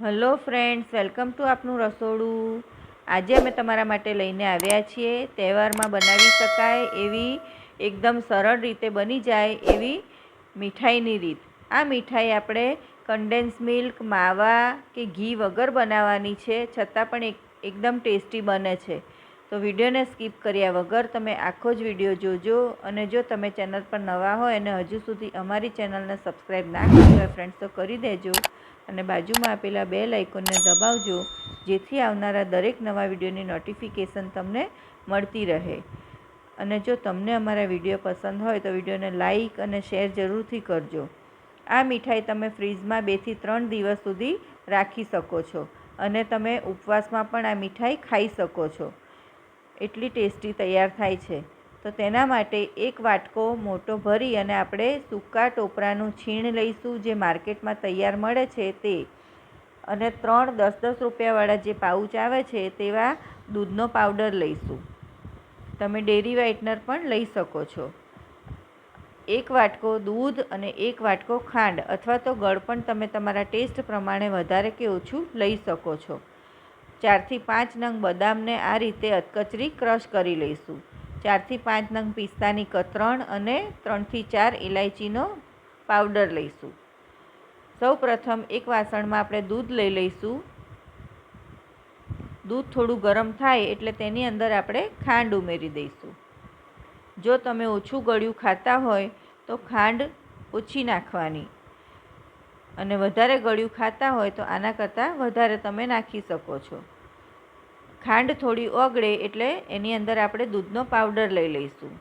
Hello friends, welcome to આપનું રસોડું. આજે અમે તમારા માટે લઈને આવ્યા છીએ. તહેવારમાં બનાવી શકાય એવી એકદમ સરળ રીતે બની જાય એવી મીઠાઈની રીત. આ મીઠાઈ આપણે કન્ડેન્સ મિલ્ક માવા કે ઘી વગર બનાવવાની છે, છતાં પણ એક, એકદમ ટેસ્ટી બને છે. તો વિડીયોને સ્કીપ કર્યા વગર તમે આખો જ વીડિયો જોજો અને જો તમે ચેનલ પર નવા હોય અને હજુ સુધી અમારી ચેનલને સબસ્ક્રાઈબ ના કરી હોય ફ્રેન્ડ્સ, તો કરી દેજો. અને બાજુમાં આપેલા બે લાઇકોનને દબાવજો, જેથી આવનારા દરેક નવા વિડીયોની નોટિફિકેશન તમને મળતી રહે. અને જો તમને અમારા વીડિયો પસંદ હોય તો વિડીયોને લાઇક અને શેર જરૂરથી કરજો. આ મીઠાઈ તમે ફ્રીજમાં બેથી ત્રણ દિવસ સુધી રાખી શકો છો અને તમે ઉપવાસમાં પણ આ મીઠાઈ ખાઈ શકો છો. એટલી ટેસ્ટી તૈયાર થાય છે. તો તેના માટે એક વાટકો મોટો ભરી અને આપણે સૂકા ટોપરાનું છીણ લઈશું, જે માર્કેટમાં તૈયાર મળે છે તે. અને ત્રણ દસ દસ રૂપિયાવાળા જે પાઉચ આવે છે તેવા દૂધનો પાવડર લઈશું. તમે ડેરી વ્હાઇટનર પણ લઈ શકો છો. એક વાટકો દૂધ અને એક વાટકો ખાંડ અથવા તો ગળ પણ તમે તમારા ટેસ્ટ પ્રમાણે વધારે કે ઓછું લઈ શકો છો. ચારથી પાંચ નંગ બદામને આ રીતે અધકચરી ક્રશ કરી લઈશું. ચારથી પાંચ નંગ પિસ્તાની કતરણ અને ત્રણથી ચાર ઇલાયચીનો પાવડર લઈશું. સૌ પ્રથમ એક વાસણમાં આપણે દૂધ લઈ લઈશું. દૂધ થોડું ગરમ થાય એટલે તેની અંદર આપણે ખાંડ ઉમેરી દઈશું. જો તમે ઓછું ગળ્યું ખાતા હોય તો ખાંડ ઓછી નાખવાની. અને વધારે ગળ્યું ખાતા હોય તો આના કરતાં વધારે તમે નાખી શકો છો. ખાંડ થોડી ઓગળે એટલે એની અંદર આપણે દૂધનો પાવડર લઈ લઈશું.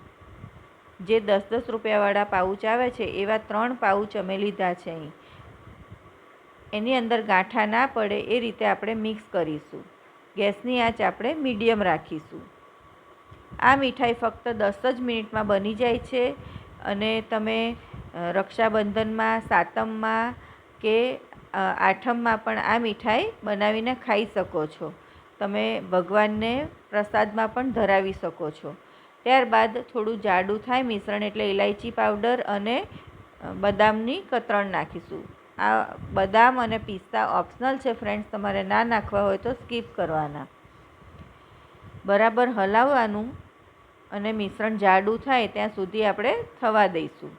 જે દસ દસ રૂપિયાવાળા પાઉચ આવે છે, એવા ત્રણ પાઉચ અમે લીધા છે અહીં. એની અંદર ગાંઠા ના પડે એ રીતે આપણે મિક્સ કરીશું. ગેસની આંચ આપણે મીડિયમ રાખીશું. આ મીઠાઈ ફક્ત દસ જ મિનિટમાં બની જાય છે અને તમે રક્ષાબંધનમાં, સાતમમાં કે આઠમમાં પણ આ મીઠાઈ બનાવીને ખાઈ શકો છો. તમે ભગવાનને પ્રસાદમાં પણ ધરાવી શકો છો. ત્યારબાદ થોડું જાડું થાય મિશ્રણ એટલે ઇલાયચી પાવડર અને બદામની કતરણ નાખીશું. આ બદામ અને પિસ્તા ઓપ્શનલ છે ફ્રેન્ડ્સ, તમારે ના નાખવા હોય તો સ્કીપ કરવાના. બરાબર હલાવવાનું અને મિશ્રણ જાડું થાય ત્યાં સુધી આપણે થવા દઈશું.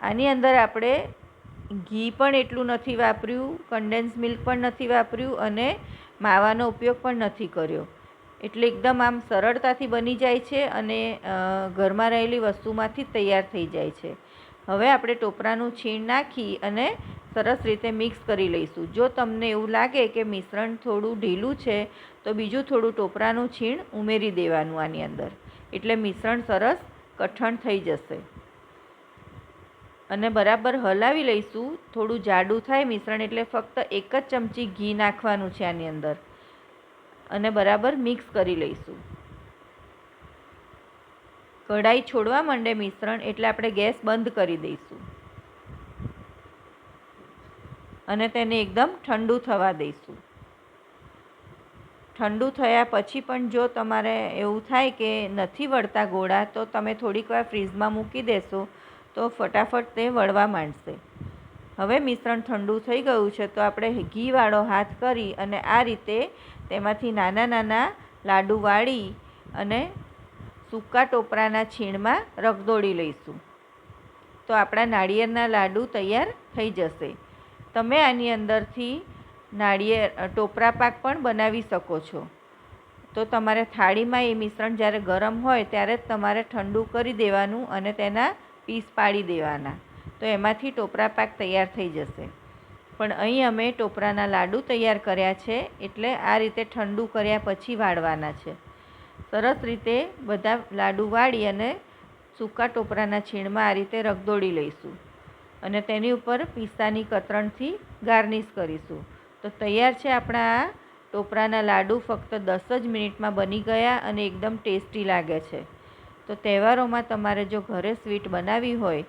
આની અંદર આપણે ઘી પણ એટલું નથી વાપર્યું કન્ડેન્સ મિલ્ક પણ નથી વાપર્યું અને માવાનો ઉપયોગ પણ નથી કર્યો. એટલે એકદમ આમ સરળતાથી બની જાય છે અને ઘરમાં રહેલી વસ્તુમાંથી તૈયાર થઈ જાય છે. હવે આપણે ટોપરાનું છીણ નાખી અને સરસ રીતે મિક્સ કરી લઈશું. જો તમને એવું લાગે કે મિશ્રણ થોડું ઢીલું છે, તો બીજું થોડું ટોપરાનું છીણ ઉમેરી દેવાનું આની અંદર. એટલે મિશ્રણ સરસ કઠણ થઈ જશે. અને બરાબર હલાવી લઈશું. થોડું જાડું થાય મિશ્રણ એટલે ફક્ત એક જ ચમચી ઘી નાખવાનું છે આની અંદર. અને બરાબર મિક્સ કરી લઈશું. કઢાઈ છોડવા માંડે મિશ્રણ એટલે આપણે ગેસ બંધ કરી દઈશું. અને તેને એકદમ ઠંડુ થવા દઈશું. ઠંડુ થયા પછી પણ જો તમારે એવું થાય કે નથી વળતા ગોળા, તો તમે થોડીક વાર ફ્રીઝમાં મૂકી દેશો. તો ફટાફટ તે વળવા માંડશે. હવે મિશ્રણ ઠંડુ થઈ ગયું છે તો આપણે ઘીવાળો હાથ કરી અને આ રીતે તેમાંથી નાના નાના લાડુ વાળી અને સૂકા ટોપરાના છીણમાં રગદોળી લઈશું. તો આપણા નાળિયેરના લાડુ તૈયાર થઈ જશે. તમે આની અંદરથી નાળિયેર ટોપરા પાક પણ બનાવી શકો છો. તો તમારે થાળીમાં એ મિશ્રણ જ્યારે ગરમ હોય ત્યારે જ તમારે ઠંડુ કરી દેવાનું અને તેના પીસ પાડી દેવાના. તો એમાંથી ટોપરા પાક તૈયાર થઈ જશે. પણ અહીં અમે ટોપરાના લાડુ તૈયાર કર્યા છે, એટલે આ રીતે ઠંડુ કર્યા પછી વાળવાના છે. સરસ રીતે બધા લાડુ વાળી અને સૂકા ટોપરાના છીણમાં આ રીતે રગદોડી લઈશું. અને તેની ઉપર પિસ્તાની કતરણથી ગાર્નિશ કરીશું. તો તૈયાર છે આપણા આ ટોપરાના લાડુ ફક્ત દસ જ મિનિટમાં બની ગયા અને એકદમ ટેસ્ટી લાગે છે. તો તહેવારોમાં તમારે જો ઘરે સ્વીટ બનાવવી હોય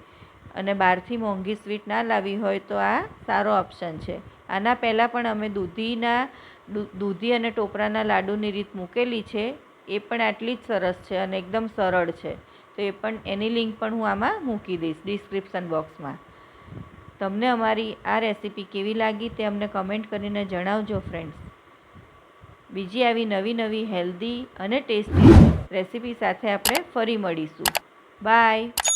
અને બહારથી મોંઘી સ્વીટ ના લાવવી હોય તો આ સારો ઓપ્શન છે. આના પહેલાં પણ અમે દૂધીના દૂધી અને ટોપરાના લાડુની રીત મૂકેલી છે. એ પણ આટલી જ સરસ છે અને એકદમ સરળ છે. તો એ પણ, એની લિંક પણ હું આમાં મૂકી દઈશ ડિસ્ક્રિપ્શન બોક્સમાં. તમને અમારી આ રેસીપી કેવી લાગી તે અમને કમેન્ટ કરીને જણાવજો ફ્રેન્ડ્સ બીજી આવી નવી નવી હેલ્ધી અને ટેસ્ટી રેસીપી સાથે આપણે ફરી મળીશું. બાય.